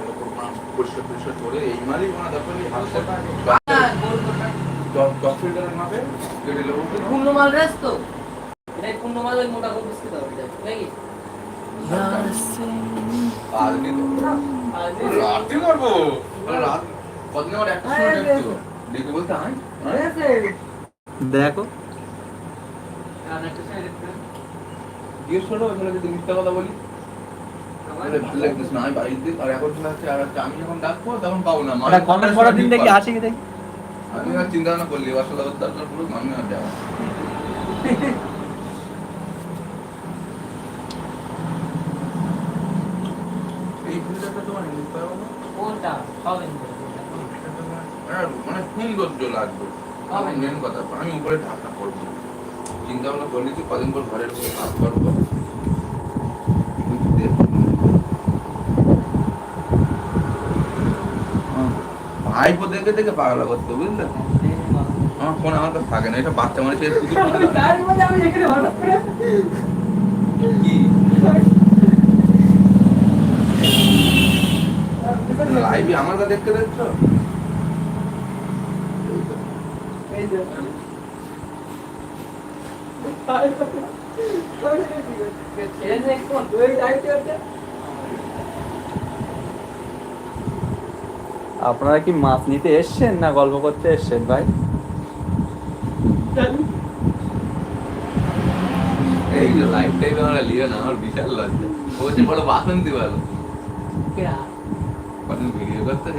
এরকম মাছ পরিষ্কার পরিষ্কার করে এই মালই দরকার নেই হালকা দশ- দশ লিটারের মাপে কেটে নেব পূর্ণ মাল রেস তো। এটাই পূর্ণ মাল ওই মোটা করে বিস্কুট হবে নাকি আজ নি তো রাতে করব। রাত কদিন আমার একটা সময় দেখছ? বলতে আয় দেখো। জিজ্ঞেস করো ওখানে যদি মিথ্যা কথা বলি। ভালো লাগতেছে না আমি বাড়িতে আর এখন শোনা আর আমি যখন ডাকবো তখন পাবো না ওটা কমেন্ট করার দিন দেখি আসি কি দেখি। আমি আর চিন্তা ভাবনা করলি বাসা দাবার পুরো আমি আর যাব এই ফুলটা তোমার হিন্দু পাবো না কোনটা? হবে। আর সৌন্দর্য লাগবে। মেন কথা আমি উপরে ঢাকা করব চিন্তা ভাবনা করলি যে কদিন পর ঘরের উপরে কাজ করব ভাইপো দেখে দেখে পাগলা করতো বুঝলে? আমার ফোন আমার কাছে থাকে না এটা বাচ্চা মানে সে শুধু কি? লাইভে আমার কাছে দেখতে দেখছ? আপনারা কি মাছ নিতে এসছেন না গল্প করতে এসছেন ভাই? এই আমরা লিও না আমার বিশাল লজ্জা। ও যে বড় বাসন্তী বলো ভিডিও করতে